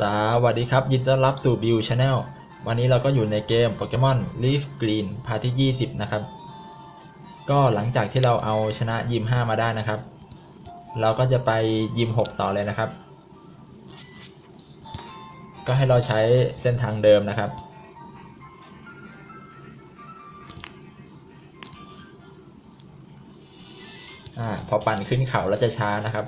สวัสดีครับ ยินดีต้อนรับสู่ View Channel วันนี้เราก็อยู่ในเกม Pokemon Leaf Green พาร์ทที่ 20 นะครับ ก็หลังจากที่เราเอาชนะยิม 5 มาได้นะครับ เราก็จะไปยิม 6 ต่อเลยนะครับ ก็ให้เราใช้เส้นทางเดิมนะครับ อ่า พอปั่นขึ้นเขาแล้วจะช้านะครับ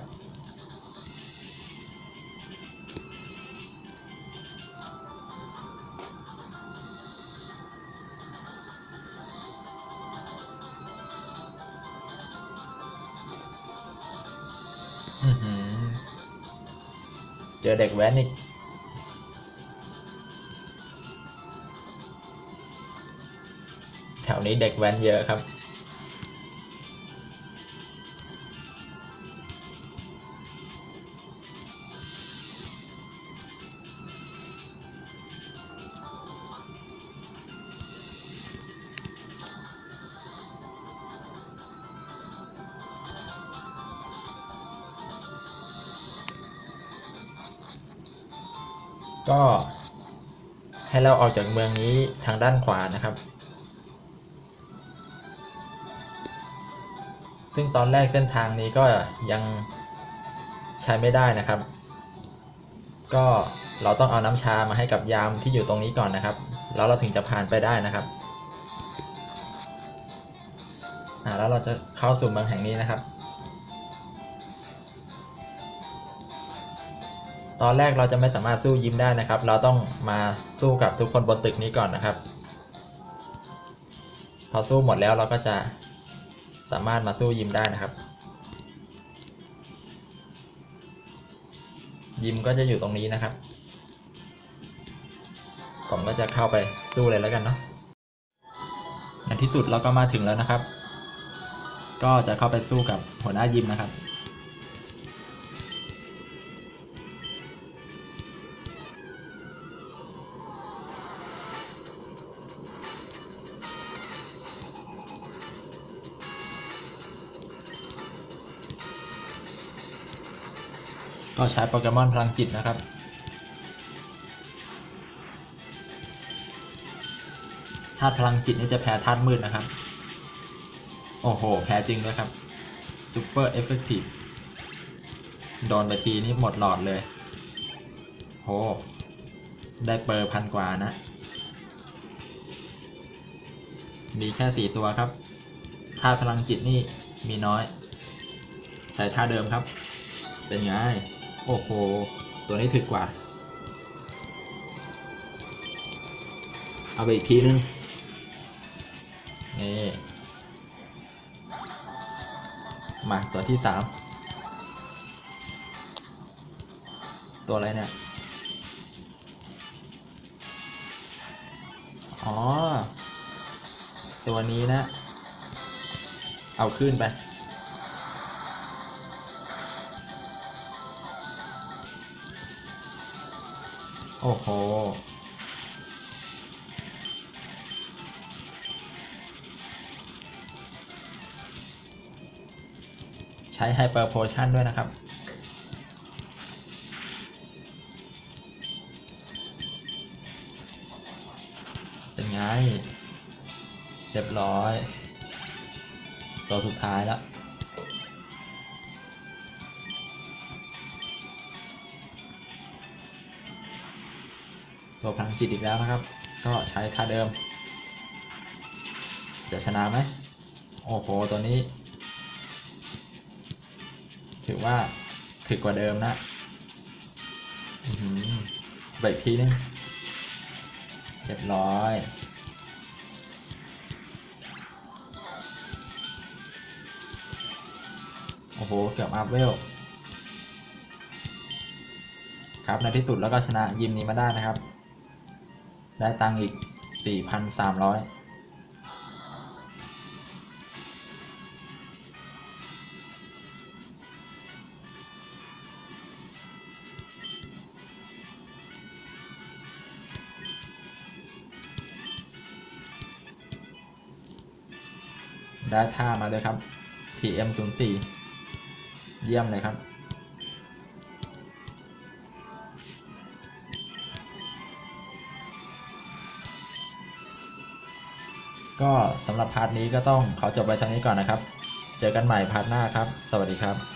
เจอเด็กแว้นอีกแถวนี้เด็กแว้นเยอะครับ ก็ให้เราออกจากเมืองนี้ทางด้านขวานะครับ ซึ่งตอนแรกเส้นทางนี้ก็ยังใช้ไม่ได้นะครับ ก็เราต้องเอาน้ำชามาให้กับยามที่อยู่ตรงนี้ก่อนนะครับ แล้วเราถึงจะผ่านไปได้นะครับอ่าแล้วเราจะเข้าสู่เมืองแห่งนี้นะครับ ตอนแรกเราจะไม่สามารถสู้ยิ้มได้นะครับ เราต้องมาสู้กับทุกคนบนตึกนี้ก่อนนะครับ พอสู้หมดแล้วเราก็จะสามารถมาสู้ยิ้มได้นะครับ ยิมก็จะอยู่ตรงนี้นะครับ ผมก็จะเข้าไปสู้เลยแล้วกันเนาะในที่สุดเราก็มาถึงแล้วนะครับ ก็จะเข้าไปสู้กับหัวหน้ายิมนะครับ ก็ใช้โปเกมอนพลังจิตนะครับ ธาตุพลังจิตนี่จะแพ้ธาตุมืดนะครับ โอ้โห แพ้จริงด้วยครับซูเปอร์เอฟเฟกตีฟโดนไปทีนี่หมดหลอดเลย โห ได้เปอร์พันกว่านะ มีแค่สี่ตัวครับ ธาตุพลังจิตนี่มีน้อย ใช้ท่าเดิมครับ เป็นไง โอ้โห ตัวนี้ถึกกว่า เอาไปอีกทีนึง นี่ มาตัวที่สาม ตัวอะไรเนี่ย อ๋อ ตัวนี้นะ เอาขึ้นไป อ้โหใช้ไฮเปอร์โพชั่นด้วยนะครับเป็นไง เรียบร้อย ตัวสุดท้ายแล้ว ตัวพลังจิตอีกแล้วนะครับ ก็ใช้ท่าเดิม จะชนะไหมโอ้โหตัวนี้ ถือว่าถึกกว่าเดิมนะอือหือเบรกทีนึงเรียบร้อยโอ้โห เกือบอัพเวล ครับ ในที่สุดแล้วก็ชนะยิมนี้มาได้นะครับ ได้ตังอีก 4,300ได้ท่ามาด้วยครับ TM04 เยี่ยมเลยครับ ก็สำหรับพาร์ทนี้ก็ต้องขอจบไว้เท่านี้ก่อนนะครับ เจอกันใหม่พาร์ทหน้าครับ สวัสดีครับ